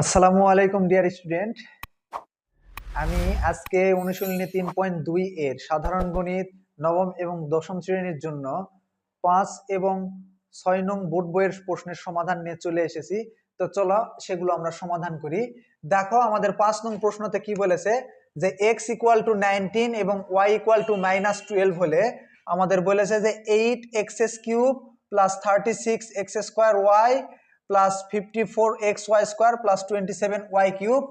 আসসালামু আলাইকুম dear student আমি আজকে অনুশীলনী তিন পয়েন্ট দুই এর সাধারণ গণিত নবম এবং দশম শ্রেণির জন্য পাঁচ এবং ছয় নং বোর্ড বইয়ের প্রশ্নের সমাধান নিয়ে চলে এসেছি। তো চলো সেগুলো আমরা সমাধান করি। দেখো, আমাদের পাঁচ নং প্রশ্নতে কি বলেছে যে এক্স ইকুয়াল টু নাইনটিন এবং Y equal to minus twelve হলে আমাদের বলেছে যে eight X S cube plus thirty six X square Y plus fifty four X Y square plus twenty seven Y cube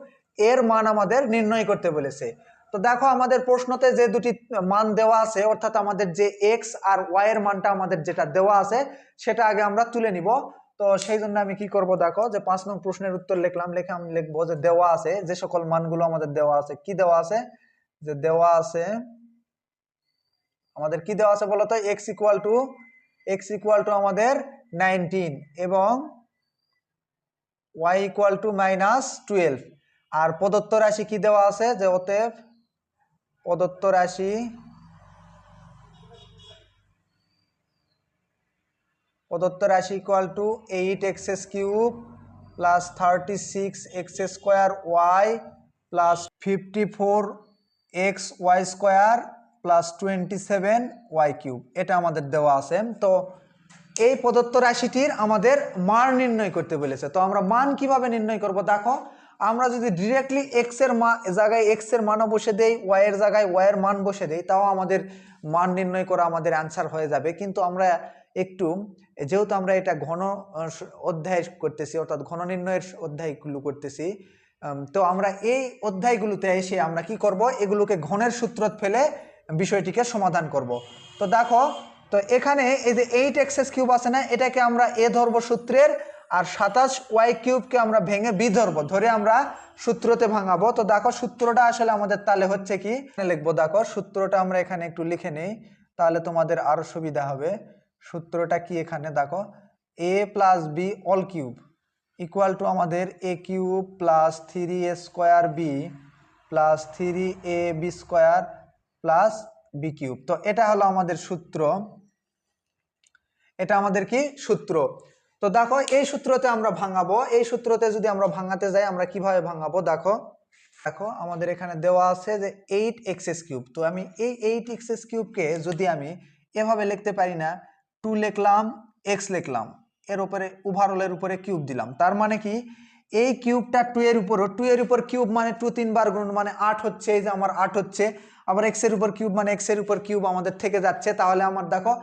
এর মান আমাদের নির্ণয় করতে বলেছে। তো দেখো আমাদের প্রশ্নতে যে দুটি মান দেওয়া আছে, অর্থাৎ আমাদের যে এক্স আর ওয়াই এর মানটা আমাদের যেটা দেওয়া আছে, সেটা আগে আমরা তুলে নিব। তো সেই জন্য আমি কি করব দেখো, যে পাঁচ নং প্রশ্নের উত্তর লিখলাম, লিখে আমি লিখব যে দেওয়া আছে, যে সকল মানগুলো আমাদের দেওয়া আছে, কি দেওয়া আছে? যে দেওয়া আছে, আমাদের কি দেওয়া আছে বলতো? X equal to X equal to আমাদের নাইনটিন এবং y equal to minus twelve আর প্রদত্ত রাশি কি দেওয়া আছে? যে অতএব প্রদত্ত রাশি প্রদত্ত রাশি equal to eight X S cube plus thirty six X square Y plus fifty four X Y square plus twenty seven Y cube এটা আমাদের দেওয়া আছে। তো এই প্রদত্ত রাশিটির আমাদের মান নির্ণয় করতে বলেছে। তো আমরা মান কীভাবে নির্ণয় করব? দেখো, আমরা যদি ডিরেক্টলি এক্সের মা জায়গায় এক্সের মানও বসে দেই ওয়াই এর জায়গায় ওয়াই এর মান বসে দেই, তাও আমাদের মান নির্ণয় করা আমাদের অ্যান্সার হয়ে যাবে। কিন্তু আমরা একটু, যেহেতু আমরা এটা ঘন অধ্যায় করতেছি, অর্থাৎ ঘন নির্ণয়ের অধ্যায়গুলো করতেছি তো আমরা এই অধ্যায়গুলোতে এসে আমরা কি করব? এগুলোকে ঘনের সূত্রত ফেলে বিষয়টিকে সমাধান করব। তো দেখো তো এখানে এই যে এইট এক্সএস কিউব আছে না, এটাকে আমরা এ ধরবো সূত্রের, আর সাতাশ ওয়াই কিউবকে আমরা ভেঙে বি ধরবো। ধরে আমরা সূত্রতে ভাঙাবো। তো দেখো সূত্রটা আসলে আমাদের তালে হচ্ছে কি? লিখব, দেখো সূত্রটা আমরা এখানে একটু লিখে নেই, তাহলে তোমাদের আরও সুবিধা হবে। সূত্রটা কি এখানে? দেখো A plus B all cube equal to আমাদের A cube plus three A square B plus three A B square plus B cube তো এটা হলো আমাদের সূত্র। এটা আমাদের কি? সূত্র। তো দেখো, এই সূত্রতে আমরা ভাঙাবো। এই সূত্রতে যদি আমরা ভাঙাতে যাই, আমরা কীভাবে ভাঙাবো? দেখো দেখো, আমাদের এখানে দেওয়া আছে যে এইট এক্সএস কিউব। তো আমি এই এইট এক্সএস কিউবকে যদি আমি এভাবে লিখতে পারি না, টু লিখলাম, এক্স লিখলাম, এর উপরে ওভারঅলের উপরে কিউব দিলাম। তার মানে কি? এই কিউবটা টু এর উপর, টু এর উপর কিউব মানে টু তিনবার গুণ মানে আট হচ্ছে, এই যে আমার আট হচ্ছে। আবার এক্সের উপর কিউব মানে এক্সের উপর কিউব আমাদের থেকে যাচ্ছে। তাহলে আমার দেখো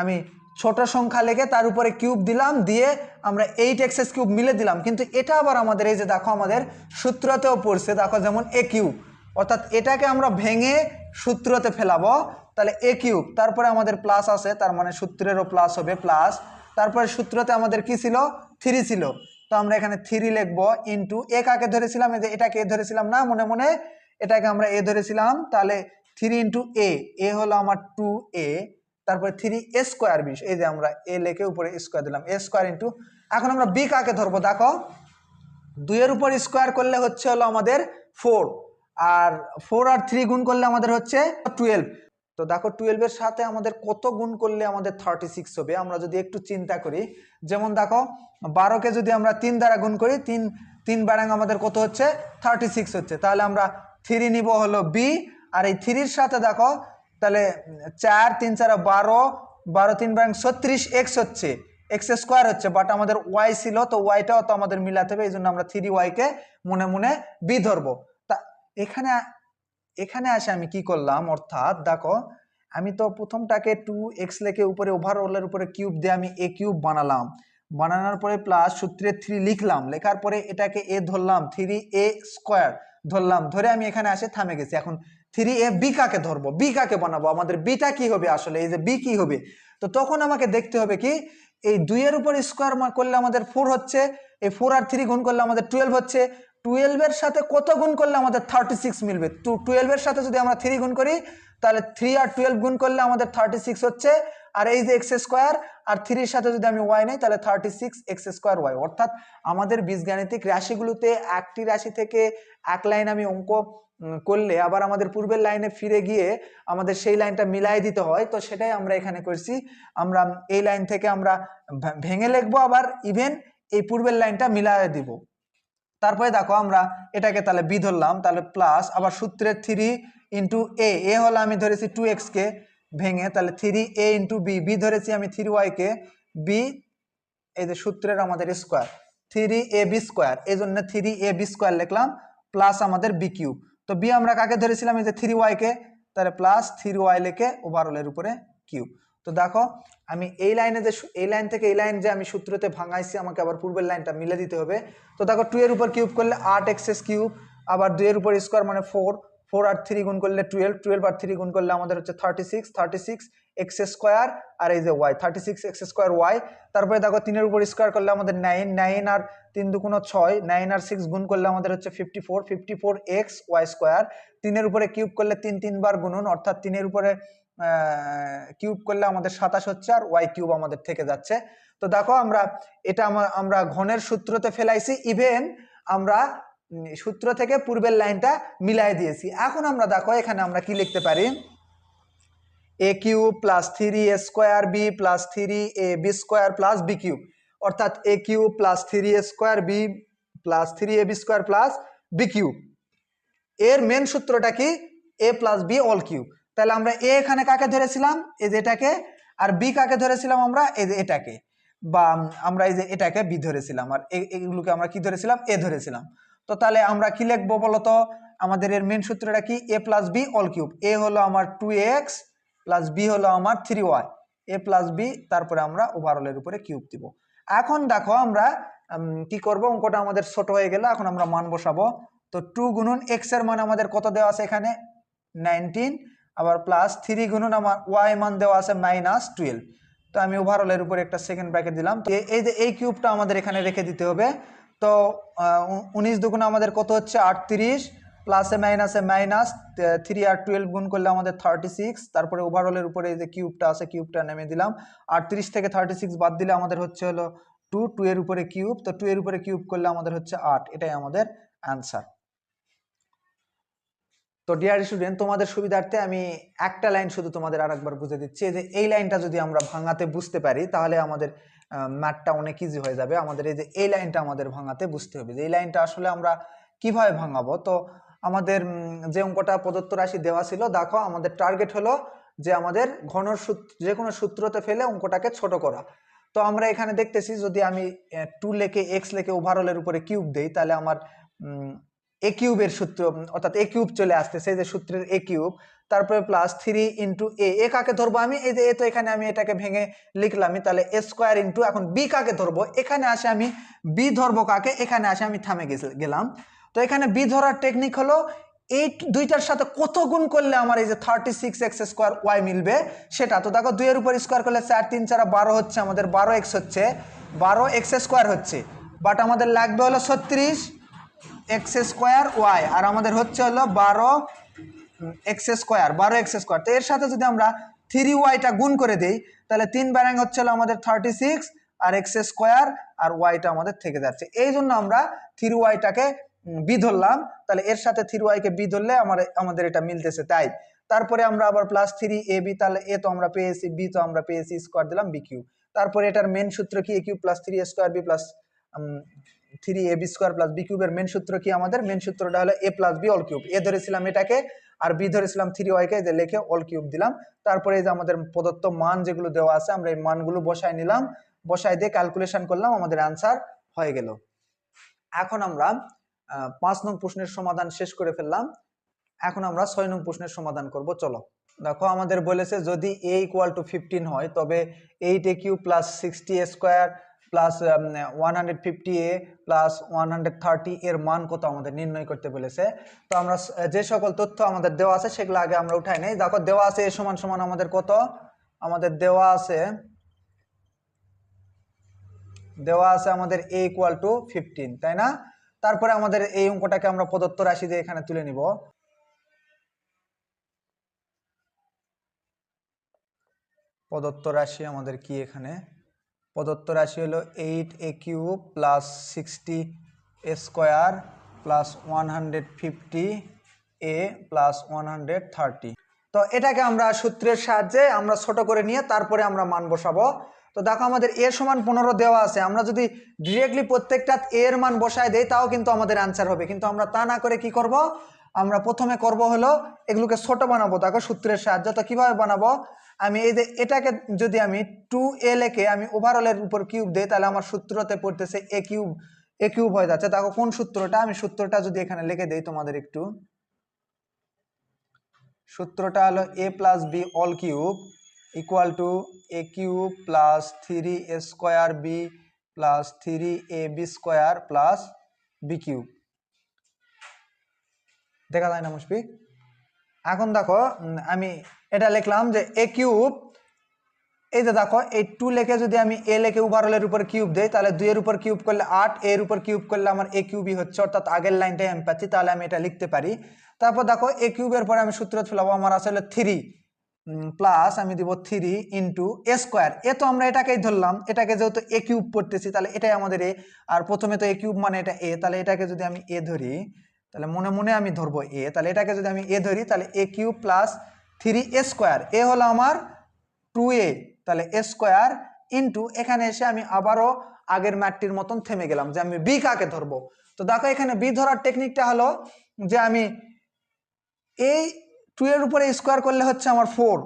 আমি ছোট সংখ্যা লেগে তার উপরে কিউব দিলাম, দিয়ে আমরা এইট এক্সএস কিউব মিলে দিলাম। কিন্তু এটা আবার আমাদের এই যে দেখো আমাদের সূত্রতেও পড়ছে, দেখো যেমন এ কিউব। অর্থাৎ এটাকে আমরা ভেঙে সূত্রতে ফেলাবো, তাহলে এ কিউব। তারপরে আমাদের প্লাস আছে, তার মানে সূত্রেরও প্লাস হবে প্লাস তারপরে সূত্রতে আমাদের কি ছিল? থ্রি ছিল। তো আমরা এখানে থ্রি লিখব ইন্টু এ কাকে ধরেছিলাম? এই যে এটাকে এ ধরেছিলাম না, মনে মনে এটাকে আমরা এ ধরেছিলাম, তাহলে থ্রি ইন্টু এ এ হলো আমার টু এ তারপরে থ্রি এ স্কোয়ার বিশ এই যে আমরা এ লেখে উপরে স্কোয়ার দিলাম এ স্কোয়ার ইন্টু এখন আমরা বি কাকে ধরবো? দেখো, দুইয়ের উপর স্কোয়ার করলে হচ্ছে হলো আমাদের ফোর আর ফোর আর থ্রি গুণ করলে আমাদের হচ্ছে টুয়েলভ তো দেখো টুয়েলভের সাথে আমাদের কত গুণ করলে আমাদের থার্টি সিক্স হবে? আমরা যদি একটু চিন্তা করি, যেমন দেখো, বারোকে যদি আমরা তিন দ্বারা গুণ করি, তিন তিন বারাং আমাদের কত হচ্ছে? থার্টি সিক্স হচ্ছে। তাহলে আমরা থ্রি নিব হলো বি আর এই থ্রির সাথে দেখো তাহলে চার, তিন, চার, বারো বারো, তিন বারাং ছত্রিশ এক্স হচ্ছে। এক্স স্কোয়ার হচ্ছে বাট আমাদের ওয়াই ছিল, তো ওয়াইটাও তো আমাদের মিলাতে হবে এই জন্য আমরা থ্রি ওয়াইকে মনে মনে বি ধরবো। তা এখানে এখানে আসে আমি কি করলাম, অর্থাৎ দেখো, আমি তো প্রথমটাকে টু এক্স লেখে উপরে ওভারঅলের উপরে কিউব দিয়ে আমি এ কিউব বানালাম। বানানোর পরে প্লাস সূত্রে থ্রি লিখলাম, লেখার পরে এটাকে এ ধরলাম থ্রি এ স্কোয়ার ধরলাম, ধরে আমি এখানে আসে, থামে গেছি। এখন থ্রি এ বি কাকে ধরবো? বি কাকে বানাবো? আমাদের বিটা কি হবে আসলে? এই যে বি কি হবে? তো তখন আমাকে দেখতে হবে কি, এই দুইয়ের উপর স্কোয়ার করলে আমাদের ফোর হচ্ছে, এই ফোর আর থ্রি গুণ করলে আমাদের টুয়েলভ হচ্ছে। টুয়েলভের সাথে কত গুণ করলে আমাদের থার্টি সিক্স মিলবে? টু টুয়েলভের সাথে যদি আমরা থ্রি গুণ করি, তাহলে থ্রি আর টুয়েলভ গুণ করলে আমাদের থার্টি সিক্স হচ্ছে। আর এই যে এক্স স্কোয়ার আর থ্রির সাথে যদি আমি ওয়াই নেই, তাহলে thirty six X square Y অর্থাৎ আমাদের বীজগাণিতিক রাশিগুলোতে একটি রাশি থেকে এক লাইন আমি অঙ্ক করলে আবার আমাদের পূর্বের লাইনে ফিরে গিয়ে আমাদের সেই লাইনটা মিলাই দিতে হয়। তো সেটাই আমরা এখানে করছি। আমরা এই লাইন থেকে আমরা ভেঙে লিখব আবার ইভেন এই পূর্বের লাইনটা মিলাই দিব। তারপরে দেখো আমরা এটাকে তাহলে বি ধরলাম, তাহলে প্লাস আবার সূত্রের থ্রি ইন্টু এ এ হলো আমি ধরেছি টু এক্সকে ভেঙে, তাহলে three A into B B ধরেছি আমি থ্রি ওয়াইকে বি এই যে সূত্রের আমাদের square three A B square এই জন্য থ্রি এ বি স্কোয়ার লিখলাম প্লাস আমাদের বি কিউব তো বি আমরা কাকে ধরেছিলাম? এই যে থ্রি ওয়াইকে তাহলে প্লাস থ্রি ওয়াই লেখে ওভারঅলের উপরে কিউব তো দেখো, আমি এই লাইনে যে এই লাইন থেকে এই লাইন যে আমি সূত্রতে ভাঙাইছি, আমাকে আবার পূর্বের লাইনটা মিলে দিতে হবে। তো দেখো টু এর উপর কিউব করলে আট এক্সেস কিউব, আবার দুইয়ের উপর স্কোয়ার মানে ফোর ফোর আর থ্রি গুণ করলে টুয়েলভ টুয়েলভ আর থ্রি গুণ করলে আমাদের হচ্ছে thirty six thirty six X square আর এই যে Y thirty six X square Y, তারপরে দেখো তিনের উপর স্কোয়ার করলে আমাদের নাইন নাইন আর তিন দুগুণ ছয় নাইন আর সিক্স গুণ করলে আমাদের হচ্ছে fifty four fifty four X Y square, তিনের উপরে কিউব করলে তিন তিনবার গুণন, অর্থাৎ তিনের উপরে কিউব করলে আমাদের সাতাশ হচ্ছে আর ওয়াই কিউব আমাদের থেকে যাচ্ছে। তো দেখো আমরা এটা আমা- আমরা ঘনের সূত্রতে ফেলাইছি ইভেন আমরা সূত্র থেকে পূর্বের লাইনটা মিলাই দিয়েছি। এখন আমরা দেখো এখানে আমরা কি লিখতে পারি? A cube plus three A square B plus three A B square plus B cube অর্থাৎ A cube plus three A square B plus three A B square plus B cube এর মেন সূত্রটা কি? A plus B all cube তাহলে আমরা এ এখানে কাকে ধরেছিলাম? এই যে এটাকে। আর বি কাকে ধরেছিলাম আমরা? এই যে এটাকে। বা আমরা এই যে এটাকে বি ধরেছিলাম। আর এগুলোকে আমরা কি ধরেছিলাম? এ ধরেছিলাম। তো তাহলে আমরা কি লিখব বলতো? আমাদের এর মেন সূত্রটা কি? A plus B all cube A হলো আমার টু এক্স প্লাস বি হলো আমার three Y A plus B তারপরে আমরা ওভারঅলের উপরে কিউব দিব। এখন দেখো আমরা কি করব? অঙ্কটা আমাদের ছোট হয়ে গেল, এখন আমরা মান বসাবো। তো টু গুণন এক্সের মান আমাদের কত দেওয়া আছে এখানে? নাইনটিন আবার প্লাস থ্রি গুণন আমার ওয়াই মান দেওয়া আছে মাইনাস টুয়েলভ তো আমি ওভারঅলের উপরে একটা সেকেন্ড ব্র্যাকেট দিলাম। তো এই যে, এই কিউবটা আমাদের এখানে রেখে দিতে হবে। তো উনিশ দুগুণ আমাদের কত হচ্ছে? আটত্রিশ। প্লাসে মাইনাসে মাইনাস থ্রি আর টুয়েলভ গুণ করলে আমাদের থার্টি সিক্স তারপরে ওভারঅলের উপরে যে কিউবটা আছে কিউবটা নেমে দিলাম। আটত্রিশ থেকে থার্টি সিক্স বাদ দিলে আমাদের হচ্ছে হলো টু টু এর উপরে কিউব তো টু এর উপরে কিউব করলে আমাদের হচ্ছে আট, এটাই আমাদের অ্যান্সার তো ডিয়ার স্টুডেন্ট তোমাদের সুবিধার্থে আমি একটা লাইন শুধু তোমাদের আরেকবার বুঝে দিচ্ছি। যে এই লাইনটা যদি আমরা ভাঙাতে বুঝতে পারি, তাহলে আমাদের ম্যাথটা অনেক ইজি হয়ে যাবে। আমাদের এই যে এই লাইনটা আমাদের ভাঙাতে বুঝতে হবে যে এই লাইনটা আসলে আমরা কীভাবে ভাঙাবো? তো আমাদের যে অঙ্কটা প্রদত্ত রাশি দেওয়া ছিল, দেখো আমাদের টার্গেট হলো যে আমাদের ঘনর সূত্র, যে কোনো সূত্রতে ফেলে অঙ্কটাকে ছোট করা। তো আমরা এখানে দেখতেছি যদি আমি টু লেখে এক্স লেখে ওভারঅলের উপরে কিউব দেই, তাহলে আমার এ কিউবের সূত্র, অর্থাৎ এ কিউব চলে আসতেছে যে সূত্রের এ কিউব তারপরে plus three into A A কাকে ধরবো আমি? এই যে, এ তো এখানে আমি এটাকে ভেঙে লিখলামই, তাহলে এ স্কোয়ার ইন্টু এখন বি কাকে ধরবো? এখানে আসে আমি বি ধরবো কাকে? এখানে আসে আমি থামে গেলাম। তো এখানে বি ধরার টেকনিক হলো, এই দুইটার সাথে কত গুণ করলে আমার এই যে thirty six X square Y মিলবে? সেটা তো দেখো দুইয়ের উপর স্কোয়ার করলে চার, তিন, চার বারো হচ্ছে, আমাদের বারো এক্স হচ্ছে, বারো এক্স স্কোয়ার হচ্ছে। বাট আমাদের লাগবে হলো ছত্রিশ এক্স স্কোয়ার ওয়াই আর আমাদের হচ্ছে হলো বারো এক্স স্কোয়ার বারো এক্স স্কোয়ার তো এর সাথে যদি আমরা থ্রি ওয়াইটা গুণ করে দিই, তাহলে তিন ব্যারাং হচ্ছে হলো আমাদের থার্টি সিক্স আর এক্স স্কোয়ার আর ওয়াইটা আমাদের থেকে যাচ্ছে। এই জন্য আমরা থ্রি ওয়াইটাকে বি ধরলাম, তাহলে এর সাথে থ্রি ওয়াইকে বি ধরলে আমার, আমাদের এটা মিলতেছে, তাই। তারপরে আমরা আবার প্লাস থ্রি এ বি তাহলে এ তো আমরা পেয়েছি বি তো আমরা পেয়েছি স্কোয়ার দিলাম বি কিউ তারপরে এটার মেন সূত্র কি? A cube plus three square B plus three A B square plus B কিউবের মেন সূত্র কি আমাদের? মেন সূত্রটা হলো A plus B all cube A ধরেছিলাম এটাকে, আর বি ধরেছিলাম থ্রি ওয়াইকে যে লেখে অল কিউব দিলাম। তারপরে যে আমাদের প্রদত্ত মান যেগুলো দেওয়া আছে, আমরা এই মানগুলো বসায় নিলাম। বসায় দিয়ে ক্যালকুলেশন করলাম, আমাদের অ্যান্সার হয়ে গেল। এখন আমরা পাঁচ নং প্রশ্নের সমাধান শেষ করে ফেললাম। এখন আমরা ছয় নং প্রশ্নের সমাধান করব, চলো। দেখো, আমাদের বলেছে যদি এ ইকুয়াল টু ফিফটিন হয়, তবে eight A cube plus sixty A square plus one hundred fifty A plus one hundred thirty এর মান কত আমাদের নির্ণয় করতে বলেছে। তো আমরা যে সকল তথ্য আমাদের দেওয়া আছে, সেগুলো আগে আমরা উঠাই নেই। দেখো, দেওয়া আছে এ সমান সমান আমাদের কত? আমাদের দেওয়া আছে দেওয়া আছে আমাদের এ ইকুয়াল টু ফিফটিন তাই না? তারপরে আমাদের এই অঙ্কটাকে আমরা প্রদত্ত রাশি দিয়ে এখানে তুলে নিব। প্রদত্ত রাশি আমাদের কি এখানে? প্রদত্ত রাশি হলো eight A cube plus sixty square plus one hundred fifty A plus one hundred thirty. তো এটাকে আমরা সূত্রের সাহায্যে আমরা ছোট করে নিয়ে তারপরে আমরা মান বসাবো। তো দেখো আমাদের এ সমান পনেরো দেওয়া আছে। আমরা যদি ডিরেক্টলি প্রত্যেকটা এর মান বসায় দেই, তাও কিন্তু আমাদের অ্যান্সার হবে। কিন্তু আমরা তা না করে কি করব? আমরা প্রথমে করব হলো এগুলোকে ছোট বানাবো। দেখো সূত্রের সাহায্য তো কীভাবে বানাবো? আমি এই যে এটাকে যদি আমি টু এ লেখে আমি ওভারঅলের উপর কিউব দিই, তাহলে আমার সূত্রতে পড়তেছে এ কিউব এ কিউব হয়ে যাচ্ছে। দেখো কোন সূত্রটা? আমি সূত্রটা যদি এখানে লিখে দেই তোমাদের একটু। সূত্রটা হলো A plus B all cube equal to A cube plus three A square B plus three A B square plus B cube দেখা যায় না মুশফিক? এখন দেখো আমি এটা লিখলাম যে এ কিউব এই যে দেখো, এই টু লেখে যদি আমি এ লেখে ওভারঅলের উপর কিউব দেই, তাহলে দুইয়ের উপর কিউব করলে আট এর উপর কিউব করলে আমার এ কিউবই হচ্ছে, অর্থাৎ আগের লাইনটাই আমি পাচ্ছি, তাহলে আমি এটা লিখতে পারি। তারপর দেখো এ কিউবের পরে আমি সূত্র ফেলাবো, আমার আসলে থ্রি প্লাস আমি দিব three into A square A তো আমরা এটাকেই ধরলাম, এটাকে যেহেতু এ কিউব পড়তেছি তাহলে এটাই আমাদের এ আর প্রথমে তো এ কিউব মানে এটা এ তাহলে এটাকে যদি আমি এ ধরি, তাহলে মনে মনে আমি ধরবো এ তাহলে এটাকে যদি আমি এ ধরি, তাহলে A cube plus three A square A হলো আমার টু এ তাহলে এ স্কোয়ার ইন্টু এখানে এসে আমি আবারও আগের ম্যাটটির মতন থেমে গেলাম যে আমি বি কাকে ধরবো। তো দেখো এখানে বি ধরার টেকনিকটা হলো যে আমি এই টু এর উপরে স্কোয়ার করলে হচ্ছে আমার ফোর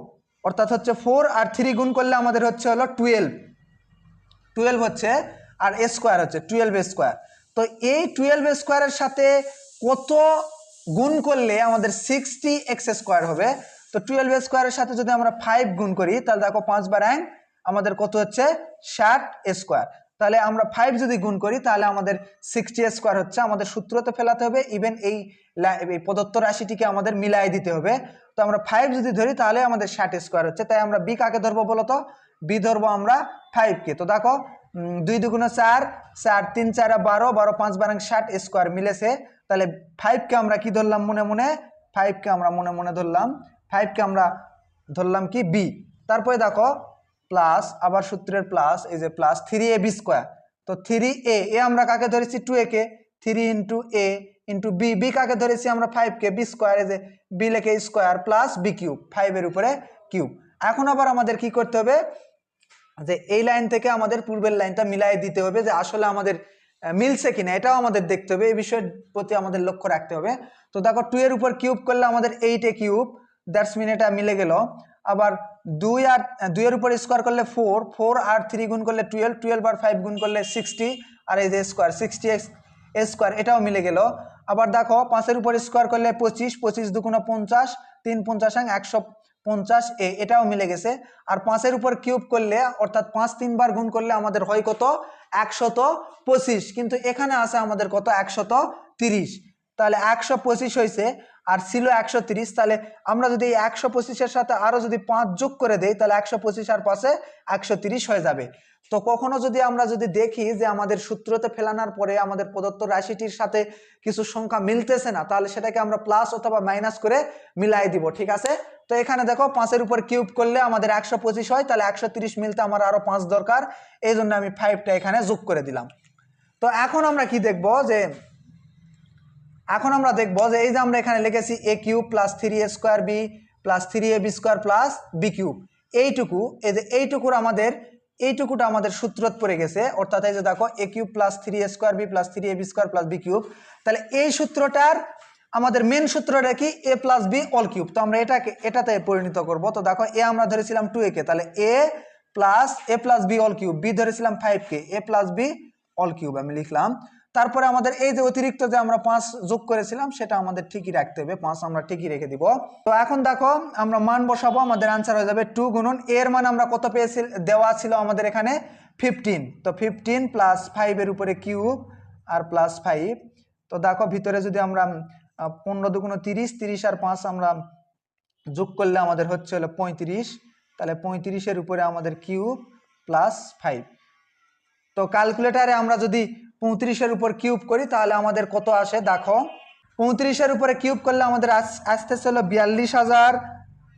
অর্থাৎ হচ্ছে ফোর আর থ্রি গুণ করলে আমাদের হচ্ছে হলো টুয়েলভ টুয়েলভ হচ্ছে আর এ স্কোয়ার হচ্ছে টুয়েলভ স্কোয়ার তো এই টুয়েলভ স্কোয়ারের সাথে কত গুণ করলে আমাদের সিক্সটি এক্স স্কোয়ার হবে? তো টুয়েলভ স্কোয়ারের সাথে যদি আমরা ফাইভ গুণ করি, তাহলে দেখো পাঁচ বার এক, আমাদের কত হচ্ছে? ষাট স্কোয়ার তাহলে আমরা ফাইভ যদি গুণ করি, তাহলে আমাদের সিক্সটি স্কোয়ার হচ্ছে। আমাদের সূত্রতে ফেলাতে হবে ইভেন এই এই প্রদত্ত রাশিটিকে আমাদের মিলাই দিতে হবে। তো আমরা ফাইভ যদি ধরি, তাহলে আমাদের ষাট স্কোয়ার হচ্ছে। তাই আমরা বি কাকে ধরবো বলো তো? বি ধরবো আমরা ফাইভকে তো দেখো দুই দুগুণে চার চার তিন চার বারো বারো পাঁচ বারাং ষাট স্কোয়ার মিলেছে। তাহলে ফাইভকে আমরা কি ধরলাম মনে মনে? ফাইভকে আমরা মনে মনে ধরলাম। ফাইভকে আমরা ধরলাম কি? বি তারপরে দেখো প্লাস আবার সূত্রের প্লাস এই যে plus three A B square তো থ্রি এ এ আমরা কাকে ধরেছি? Two A K. Three into A into B B কাকে ধরেছি আমরা ফাইভ কে বি স্কোয়ার যে বি লেখে স্কোয়ার প্লাস বি কিউব ফাইভের উপরে কিউব এখন আবার আমাদের কি করতে হবে? যে এই লাইন থেকে আমাদের পূর্বের লাইনটা মিলাই দিতে হবে যে আসলে আমাদের মিলছে কিনা, এটাও আমাদের দেখতে হবে, এই বিষয়ের প্রতি আমাদের লক্ষ্য রাখতে হবে। তো দেখো টু এর উপর কিউব করলে আমাদের এইট কিউব দ্যাটস মিন এটা মিলে গেল। আবার দুই আর দুইয়ের উপর স্কোয়ার করলে ফোর ফোর আর থ্রি গুণ করলে টুয়েলভ টুয়েলভ আর ফাইভ গুণ করলে সিক্সটি আর এই যে স্কোয়ার সিক্সটি এক্স স্কোয়ার এটাও মিলে গেল। আবার দেখো পাঁচের উপর স্কোয়ার করলে পঁচিশ পঁচিশ দুগুণা পঞ্চাশ, তিন পঞ্চাশ একশো পঞ্চাশ এ, এটাও মিলে গেছে। আর পাঁচের উপর কিউব করলে, অর্থাৎ পাঁচ তিনবার গুণ করলে আমাদের হয় কত? একশত পঁচিশ। কিন্তু এখানে আছে আমাদের কত? একশত তিরিশ। তাহলে একশো পঁচিশ হয়েছে আর ছিল একশো তিরিশ, তাহলে আমরা যদি একশো পঁচিশের সাথে আরও যদি পাঁচ যোগ করে দেই, তাহলে একশো পঁচিশ আর পাশে একশো তিরিশ হয়ে যাবে। তো কখনো যদি আমরা যদি দেখি যে আমাদের সূত্রতে ফেলানোর পরে আমাদের প্রদত্ত রাশিটির সাথে কিছু সংখ্যা মিলতেছে না, তাহলে সেটাকে আমরা প্লাস অথবা মাইনাস করে মিলাই দিব, ঠিক আছে? তো এখানে দেখো পাঁচের উপর কিউব করলে আমাদের একশো পঁচিশ হয়, তাহলে একশো তিরিশ মিলতে আমার আরও পাঁচ দরকার। এই জন্য আমি ফাইভটা এখানে যোগ করে দিলাম। তো এখন আমরা কি দেখব যে এখন আমরা দেখব যে এই যে আমরা এখানে লিখেছি A cube plus three A square B plus three A B square plus B cube. এইটুকু, এই যে এইটুকুর আমাদের, এইটুকুটা আমাদের সূত্রত পড়ে গেছে। অর্থাৎ এই যে দেখো a cube plus three a square b plus three a b square plus b cube. তাহলে এই সূত্রটার আমাদের মেন সূত্রটা কি? A plus b all cube তো আমরা এটাকে, এটাতে পরিণত করব। তো দেখো এ আমরা ধরেছিলাম টু এ কে। তাহলে a plus a plus b all cube b ধরেছিলাম five K. A plus b all cube আমি লিখলাম। তারপরে আমাদের এই যে অতিরিক্ত যে আমরা পাঁচ যোগ করেছিলাম, সেটা আমাদের ঠিকই রাখতে হবে, পাঁচ আমরা ঠিকই রেখে দিব। তো এখন দেখো, আমরা মান বসাবো, আমাদের আনসার হয়ে যাবে টু গুণন, এর মান আমরা কত পেয়েছি, দেওয়া ছিল আমাদের এখানে ফিফটিন তো ফিফটিন প্লাস ফাইভের উপরে কিউব আর প্লাস ফাইভ তো দেখো, ভিতরে যদি আমরা পনেরো দুগুণ তিরিশ তিরিশ আর পাঁচ আমরা যোগ করলে আমাদের হচ্ছে হলো পঁয়ত্রিশ। তাহলে পঁয়ত্রিশের উপরে আমাদের কিউব প্লাস ফাইভ তো ক্যালকুলেটারে আমরা যদি পঁয়ত্রিশের উপর কিউব করি, তাহলে আমাদের কত আসে? দেখো পঁয়ত্রিশের উপরে কিউব করলে আমাদের আস- আসতেছে হলো বিয়াল্লিশ হাজার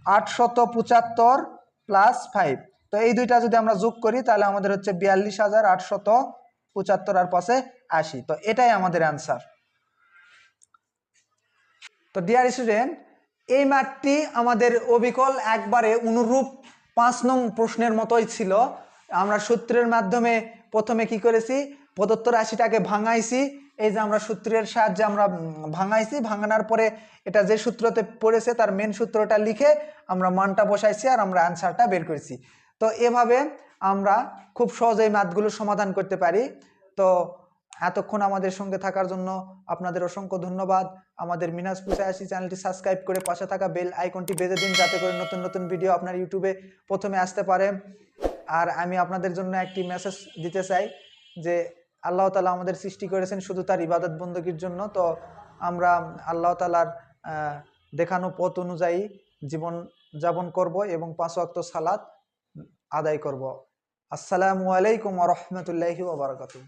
আটশত পঁচাত্তর প্লাস ফাইভ তো এই দুইটা যদি আমরা যোগ করি, তাহলে আমাদের হচ্ছে বিয়াল্লিশ হাজার আটশত পঁচাত্তর আর পাশে আশি। তো এটাই আমাদের অ্যান্সার তো ডিয়ার স্টুডেন্ট এই ম্যাথটি আমাদের অবিকল একবারে অনুরূপ পাঁচ নং প্রশ্নের মতোই ছিল। আমরা সূত্রের মাধ্যমে প্রথমে কি করেছি? প্রদত্ত রাশিটাকে ভাঙাইছি, এই যে আমরা সূত্রের সাহায্যে আমরা ভাঙাইছি, ভাঙানোর পরে এটা যে সূত্রতে পড়েছে তার মেন সূত্রটা লিখে আমরা মানটা বসাইছি আর আমরা অ্যান্সারটা বের করেছি। তো এভাবে আমরা খুব সহজেই ম্যাথগুলো সমাধান করতে পারি। তো এতক্ষণ আমাদের সঙ্গে থাকার জন্য আপনাদের অসংখ্য ধন্যবাদ। আমাদের মিনাজ পুষায়াসি চ্যানেলটি সাবস্ক্রাইব করে পাশে থাকা বেল আইকনটি বেজে দিন যাতে করে নতুন নতুন ভিডিও আপনার ইউটিউবে প্রথমে আসতে পারে। আর আমি আপনাদের জন্য একটি মেসেজ দিতে চাই যে আল্লাহ তালা আমাদের সৃষ্টি করেছেন শুধু তার ইবাদত বন্দকির জন্য। তো আমরা আল্লাহ তালার দেখানো পথ অনুযায়ী জীবন যাপন করব এবং পাঁচ অক্ত সালাদ আদায় করব। আসসালামু আলাইকুম রহমতুল্লাহি ওবরাকাতুহ